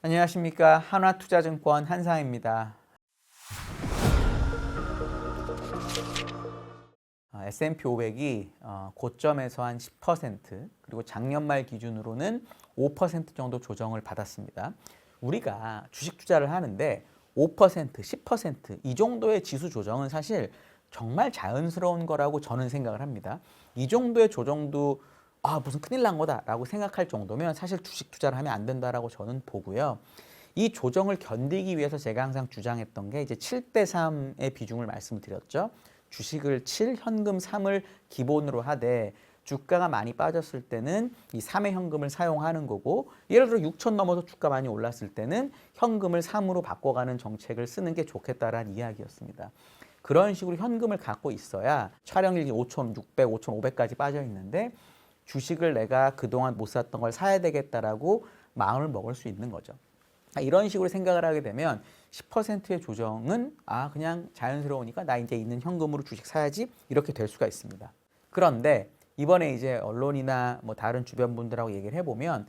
안녕하십니까 한화투자증권 한상입니다. 아, S&P 500이 어, 고점에서 한 10% 그리고 작년 말 기준으로는 5% 정도 조정을 받았습니다. 우리가 주식 투자를 하는데 5%, 10%이 정도의 지수 조정은 사실 정말 자연스러운 거라고 저는 생각을 합니다. 이 정도의 조정도 아 무슨 큰일 난 거다라고 생각할 정도면 사실 주식 투자를 하면 안 된다라고 저는 보고요. 이 조정을 견디기 위해서 제가 항상 주장했던 게 이제 7대 3의 비중을 말씀드렸죠. 주식을 7, 현금 3을 기본으로 하되 주가가 많이 빠졌을 때는 이 3의 현금을 사용하는 거고 예를 들어 6천 넘어서 주가 많이 올랐을 때는 현금을 3으로 바꿔가는 정책을 쓰는 게 좋겠다라는 이야기였습니다. 그런 식으로 현금을 갖고 있어야 촬영일기 5,600, 5,500까지 빠져 있는데 주식을 내가 그동안 못 샀던 걸 사야 되겠다라고 마음을 먹을 수 있는 거죠. 아, 이런 식으로 생각을 하게 되면 10%의 조정은 아 그냥 자연스러우니까 나 이제 있는 현금으로 주식 사야지 이렇게 될 수가 있습니다. 그런데 이번에 이제 언론이나 뭐 다른 주변 분들하고 얘기를 해보면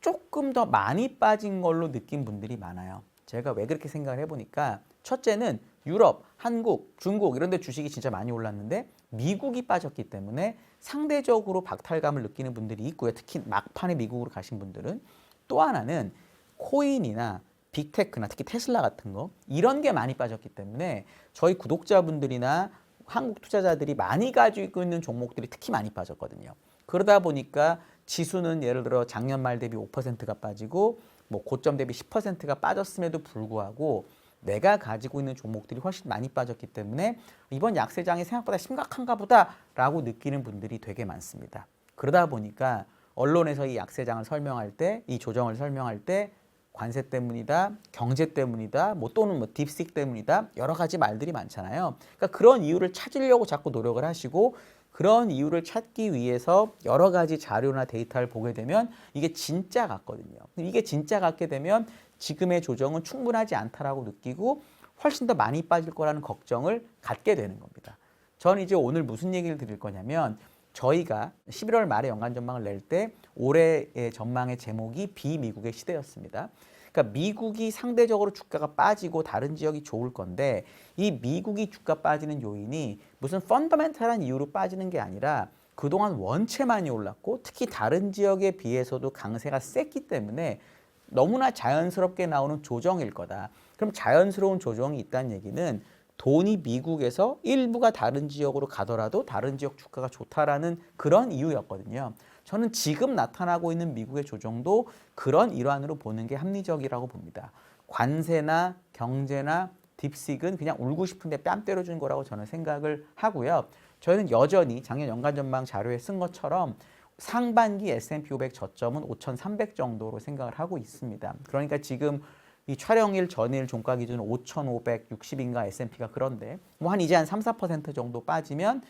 조금 더 많이 빠진 걸로 느낀 분들이 많아요. 제가 왜 그렇게 생각을 해보니까 첫째는 유럽, 한국, 중국 이런 데 주식이 진짜 많이 올랐는데 미국이 빠졌기 때문에 상대적으로 박탈감을 느끼는 분들이 있고요. 특히 막판에 미국으로 가신 분들은 또 하나는 코인이나 빅테크나 특히 테슬라 같은 거 이런 게 많이 빠졌기 때문에 저희 구독자분들이나 한국 투자자들이 많이 가지고 있는 종목들이 특히 많이 빠졌거든요. 그러다 보니까 지수는 예를 들어 작년 말 대비 5%가 빠지고 뭐 고점 대비 10%가 빠졌음에도 불구하고 내가 가지고 있는 종목들이 훨씬 많이 빠졌기 때문에 이번 약세장이 생각보다 심각한가 보다라고 느끼는 분들이 되게 많습니다. 그러다 보니까 언론에서 이 약세장을 설명할 때, 이 조정을 설명할 때 관세 때문이다, 경제 때문이다, 뭐 또는 뭐 딥식 때문이다 여러 가지 말들이 많잖아요. 그러니까 그런 이유를 찾으려고 자꾸 노력을 하시고 그런 이유를 찾기 위해서 여러 가지 자료나 데이터를 보게 되면 이게 진짜 같거든요. 이게 진짜 같게 되면 지금의 조정은 충분하지 않다라고 느끼고 훨씬 더 많이 빠질 거라는 걱정을 갖게 되는 겁니다. 저는 이제 오늘 무슨 얘기를 드릴 거냐면 저희가 11월 말에 연간 전망을 낼 때 올해의 전망의 제목이 비미국의 시대였습니다. 그러니까 미국이 상대적으로 주가가 빠지고 다른 지역이 좋을 건데 이 미국이 주가 빠지는 요인이 무슨 펀더멘탈한 이유로 빠지는 게 아니라 그동안 원체 많이 올랐고 특히 다른 지역에 비해서도 강세가 셌기 때문에 너무나 자연스럽게 나오는 조정일 거다. 그럼 자연스러운 조정이 있다는 얘기는 돈이 미국에서 일부가 다른 지역으로 가더라도 다른 지역 주가가 좋다라는 그런 이유였거든요. 저는 지금 나타나고 있는 미국의 조정도 그런 일환으로 보는 게 합리적이라고 봅니다. 관세나 경제나 딥식은 그냥 울고 싶은데 뺨 때려준 거라고 저는 생각을 하고요. 저희는 여전히 작년 연간 전망 자료에 쓴 것처럼 상반기 S&P 500 저점은 5,300 정도로 생각을 하고 있습니다. 그러니까 지금 이 촬영일 전일 종가 기준 5,560인가 S&P가 그런데 뭐 한 이제 한 3, 4% 정도 빠지면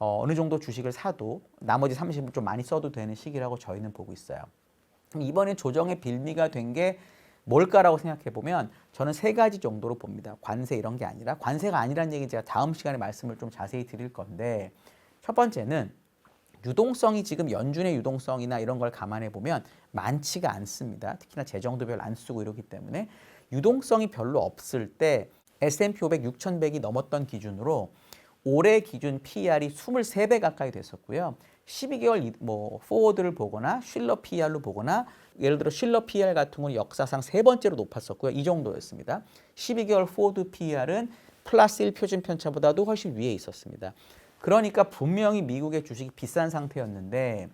어, 어느 정도 주식을 사도 나머지 30을 좀 많이 써도 되는 시기라고 저희는 보고 있어요. 이번에 조정의 빌미가 된 게 뭘까라고 생각해 보면 저는 세 가지 정도로 봅니다. 관세 이런 게 아니라 관세가 아니라는 얘기 제가 다음 시간에 말씀을 좀 자세히 드릴 건데 첫 번째는 유동성이 지금 연준의 유동성이나 이런 걸 감안해 보면 많지가 않습니다. 특히나 재정도 별로 안 쓰고 이러기 때문에 유동성이 별로 없을 때 S&P 500 6,100이 넘었던 기준으로 올해 기준 PER이 23배 가까이 됐었고요. 12개월 뭐 포워드를 보거나 쉴러 PER로 보거나 예를 들어 쉴러 PER 같은 건 역사상 세 번째로 높았었고요. 이 정도였습니다. 12개월 포워드 PER은 플러스 1 표준 편차보다도 훨씬 위에 있었습니다. 그러니까 분명히 미국의 주식이 비싼 상태였는데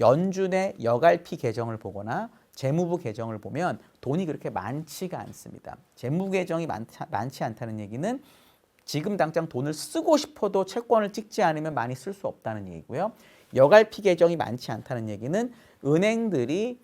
연준의 여갈피 계정을 보거나 재무부 계정을 보면 돈이 그렇게 많지가 않습니다. 재무부 계정이 많지 않다는 얘기는 지금 당장 돈을 쓰고 싶어도 채권을 찍지 않으면 많이 쓸 수 없다는 얘기고요. 여갈피 계정이 많지 않다는 얘기는 은행들이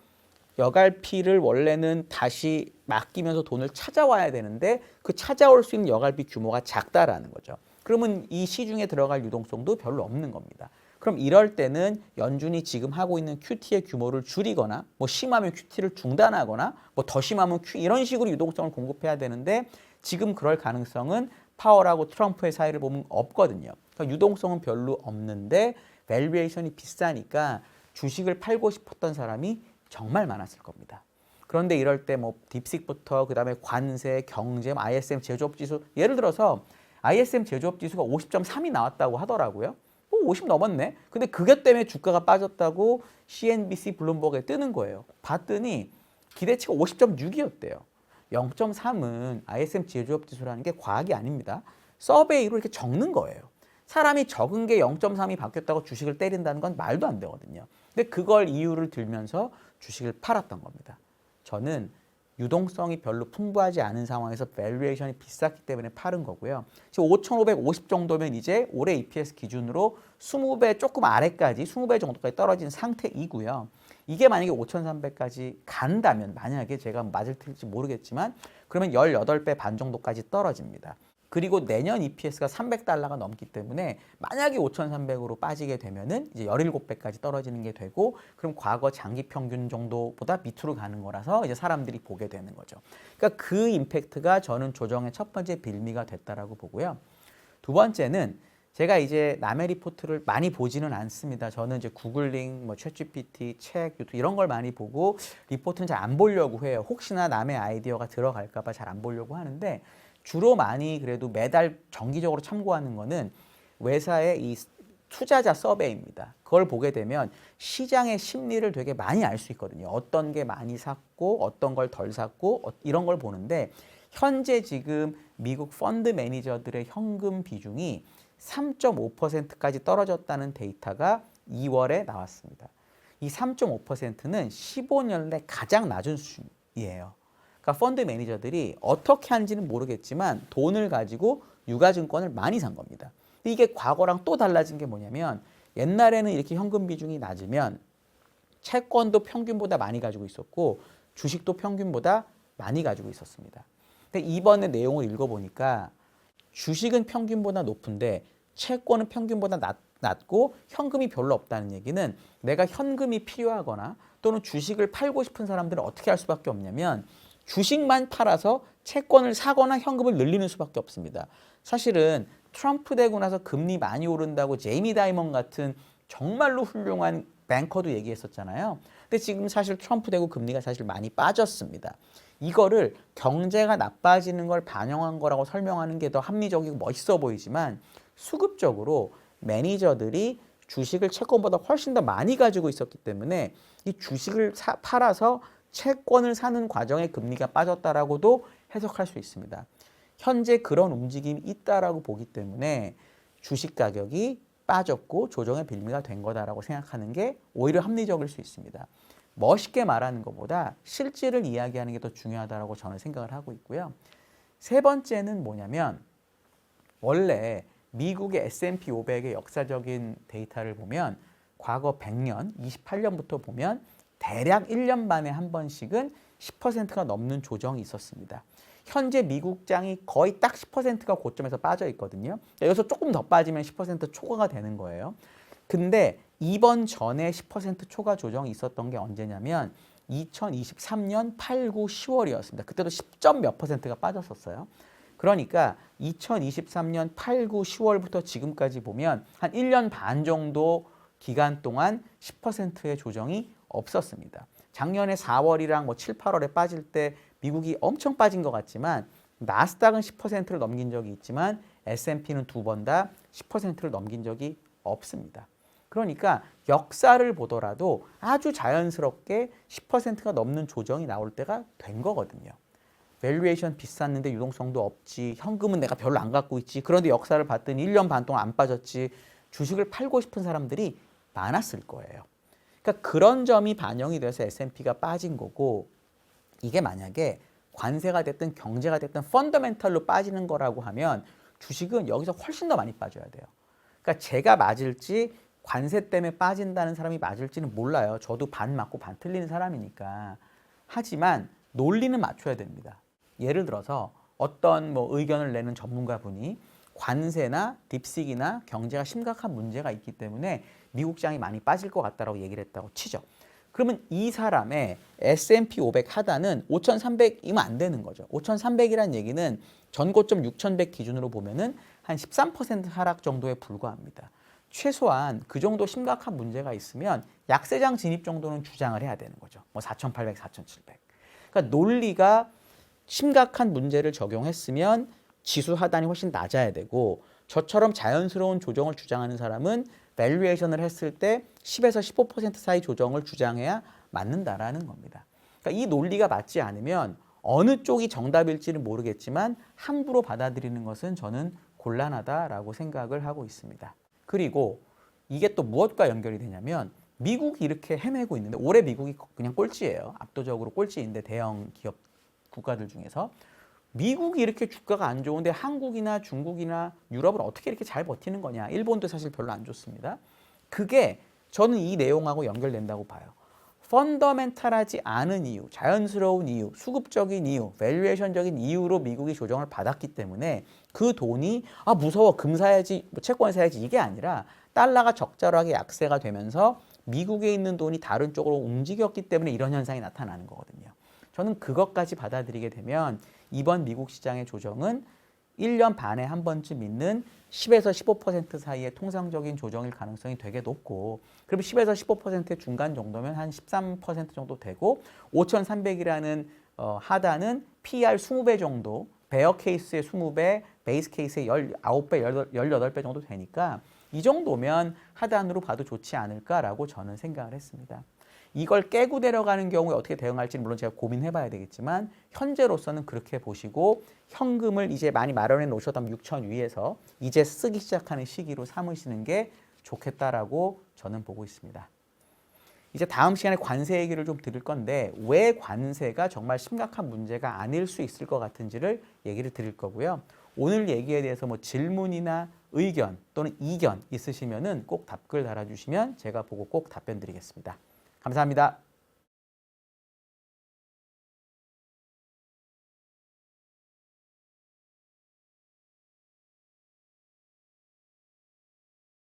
여갈피를 원래는 다시 맡기면서 돈을 찾아와야 되는데 그 찾아올 수 있는 여갈피 규모가 작다라는 거죠. 그러면 이 시중에 들어갈 유동성도 별로 없는 겁니다. 그럼 이럴 때는 연준이 지금 하고 있는 QT의 규모를 줄이거나 뭐 심하면 QT를 중단하거나 뭐 더 심하면 Q 이런 식으로 유동성을 공급해야 되는데 지금 그럴 가능성은 파월하고 트럼프의 사이를 보면 없거든요. 그러니까 유동성은 별로 없는데 밸류에이션이 비싸니까 주식을 팔고 싶었던 사람이 정말 많았을 겁니다. 그런데 이럴 때 뭐 딥식부터 그다음에 관세, 경제, 뭐 ISM 제조업 지수 예를 들어서 ISM 제조업 지수가 50.3이 나왔다고 하더라고요. 오, 50 넘었네. 근데 그것 때문에 주가가 빠졌다고 CNBC 블룸버그에 뜨는 거예요. 봤더니 기대치가 50.6이었대요. 0.3은 ISM 제조업 지수라는 게 과학이 아닙니다. 서베이로 이렇게 적는 거예요. 사람이 적은 게 0.3이 바뀌었다고 주식을 때린다는 건 말도 안 되거든요. 근데 그걸 이유를 들면서 주식을 팔았던 겁니다. 저는 유동성이 별로 풍부하지 않은 상황에서 밸류에이션이 비쌌기 때문에 팔은 거고요. 지금 5,550 정도면 이제 올해 EPS 기준으로 20배 조금 아래까지 20배 정도까지 떨어진 상태이고요. 이게 만약에 5,300까지 간다면 만약에 제가 맞을 틀릴지 모르겠지만 그러면 18배 반 정도까지 떨어집니다. 그리고 내년 EPS가 300달러가 넘기 때문에 만약에 5,300으로 빠지게 되면은 이제 17배까지 떨어지는 게 되고 그럼 과거 장기 평균 정도보다 밑으로 가는 거라서 이제 사람들이 보게 되는 거죠. 그러니까 그 임팩트가 저는 조정의 첫 번째 빌미가 됐다라고 보고요. 두 번째는 제가 이제 남의 리포트를 많이 보지는 않습니다. 저는 이제 구글링, 뭐 챗GPT, 책, 유튜브 이런 걸 많이 보고 리포트는 잘 안 보려고 해요. 혹시나 남의 아이디어가 들어갈까 봐 잘 안 보려고 하는데 주로 많이 그래도 매달 정기적으로 참고하는 거는 외사의 이 투자자 서베이입니다. 그걸 보게 되면 시장의 심리를 되게 많이 알 수 있거든요. 어떤 게 많이 샀고 어떤 걸 덜 샀고 어, 이런 걸 보는데 현재 지금 미국 펀드 매니저들의 현금 비중이 3.5%까지 떨어졌다는 데이터가 2월에 나왔습니다. 이 3.5%는 15년 내 가장 낮은 수준이에요. 그러니까 펀드 매니저들이 어떻게 하는지는 모르겠지만 돈을 가지고 유가증권을 많이 산 겁니다. 이게 과거랑 또 달라진 게 뭐냐면 옛날에는 이렇게 현금 비중이 낮으면 채권도 평균보다 많이 가지고 있었고 주식도 평균보다 많이 가지고 있었습니다. 근데 이번에 내용을 읽어보니까 주식은 평균보다 높은데 채권은 평균보다 낮, 낮고 현금이 별로 없다는 얘기는 내가 현금이 필요하거나 또는 주식을 팔고 싶은 사람들은 어떻게 할 수밖에 없냐면 주식만 팔아서 채권을 사거나 현금을 늘리는 수밖에 없습니다. 사실은 트럼프 되고 나서 금리 많이 오른다고 제이미 다이먼 같은 정말로 훌륭한 뱅커도 얘기했었잖아요. 근데 지금 사실 트럼프 되고 금리가 사실 많이 빠졌습니다. 이거를 경제가 나빠지는 걸 반영한 거라고 설명하는 게 더 합리적이고 멋있어 보이지만 수급적으로 매니저들이 주식을 채권보다 훨씬 더 많이 가지고 있었기 때문에 이 주식을 사, 팔아서 채권을 사는 과정에 금리가 빠졌다라고도 해석할 수 있습니다. 현재 그런 움직임이 있다라고 보기 때문에 주식 가격이 빠졌고 조정의 빌미가 된 거다라고 생각하는 게 오히려 합리적일 수 있습니다. 멋있게 말하는 것보다 실질을 이야기하는 게 더 중요하다라고 저는 생각을 하고 있고요. 세 번째는 뭐냐면 원래 미국의 S&P 500의 역사적인 데이터를 보면 과거 100년, 28년부터 보면 대략 1년 반에 한 번씩은 10%가 넘는 조정이 있었습니다. 현재 미국장이 거의 딱 10%가 고점에서 빠져 있거든요. 여기서 조금 더 빠지면 10% 초과가 되는 거예요. 근데 이번 전에 10% 초과 조정이 있었던 게 언제냐면 2023년 8, 9, 10월이었습니다. 그때도 10점 몇 퍼센트가 빠졌었어요. 그러니까 2023년 8, 9, 10월부터 지금까지 보면 한 1년 반 정도 기간 동안 10%의 조정이 없었습니다. 작년에 4월이랑 뭐 7, 8월에 빠질 때 미국이 엄청 빠진 것 같지만 나스닥은 10%를 넘긴 적이 있지만 S&P는 두 번 다 10%를 넘긴 적이 없습니다. 그러니까 역사를 보더라도 아주 자연스럽게 10%가 넘는 조정이 나올 때가 된 거거든요. 밸류에이션 비쌌는데 유동성도 없지. 현금은 내가 별로 안 갖고 있지. 그런데 역사를 봤더니 1년 반 동안 안 빠졌지. 주식을 팔고 싶은 사람들이 많았을 거예요. 그러니까 그런 점이 반영이 돼서 S&P가 빠진 거고 이게 만약에 관세가 됐든 경제가 됐든 펀더멘탈로 빠지는 거라고 하면 주식은 여기서 훨씬 더 많이 빠져야 돼요. 그러니까 제가 맞을지 관세 때문에 빠진다는 사람이 맞을지는 몰라요. 저도 반 맞고 반 틀리는 사람이니까. 하지만 논리는 맞춰야 됩니다. 예를 들어서 어떤 뭐 의견을 내는 전문가분이 관세나 딥식이나 경제가 심각한 문제가 있기 때문에 미국장이 많이 빠질 것 같다라고 얘기를 했다고 치죠. 그러면 이 사람의 S&P 500 하단은 5,300이면 안 되는 거죠. 5,300이라는 얘기는 전고점 6,100 기준으로 보면은 한 13% 하락 정도에 불과합니다. 최소한 그 정도 심각한 문제가 있으면 약세장 진입 정도는 주장을 해야 되는 거죠. 뭐 4,800, 4,700. 그러니까 논리가 심각한 문제를 적용했으면 지수 하단이 훨씬 낮아야 되고 저처럼 자연스러운 조정을 주장하는 사람은 밸류에이션을 했을 때 10에서 15% 사이 조정을 주장해야 맞는다라는 겁니다. 그러니까 이 논리가 맞지 않으면 어느 쪽이 정답일지는 모르겠지만 함부로 받아들이는 것은 저는 곤란하다라고 생각을 하고 있습니다. 그리고 이게 또 무엇과 연결이 되냐면 미국이 이렇게 헤매고 있는데 올해 미국이 그냥 꼴찌예요. 압도적으로 꼴찌인데 대형 기업 국가들 중에서 미국이 이렇게 주가가 안 좋은데 한국이나 중국이나 유럽은 어떻게 이렇게 잘 버티는 거냐? 일본도 사실 별로 안 좋습니다. 그게 저는 이 내용하고 연결된다고 봐요. 펀더멘탈하지 않은 이유, 자연스러운 이유, 수급적인 이유, 밸류에이션적인 이유로 미국이 조정을 받았기 때문에 그 돈이 아 무서워 금 사야지, 뭐 채권 사야지 이게 아니라 달러가 적절하게 약세가 되면서 미국에 있는 돈이 다른 쪽으로 움직였기 때문에 이런 현상이 나타나는 거거든요. 저는 그것까지 받아들이게 되면 이번 미국 시장의 조정은 1년 반에 한 번쯤 있는 10에서 15% 사이의 통상적인 조정일 가능성이 되게 높고 그럼 10에서 15%의 중간 정도면 한 13% 정도 되고 5,300이라는 어, 하단은 PR 20배 정도 베어 케이스의 20배, 베이스 케이스의 19배, 18배 정도 되니까 이 정도면 하단으로 봐도 좋지 않을까라고 저는 생각을 했습니다. 이걸 깨고 내려가는 경우에 어떻게 대응할지는 물론 제가 고민해 봐야 되겠지만 현재로서는 그렇게 보시고 현금을 이제 많이 마련해 놓으셨다면 6천 위에서 이제 쓰기 시작하는 시기로 삼으시는 게 좋겠다라고 저는 보고 있습니다. 이제 다음 시간에 관세 얘기를 좀 드릴 건데 왜 관세가 정말 심각한 문제가 아닐 수 있을 것 같은지를 얘기를 드릴 거고요. 오늘 얘기에 대해서 뭐 질문이나 의견 또는 이견 있으시면은 꼭 답글 달아주시면 제가 보고 꼭 답변 드리겠습니다. 감사합니다.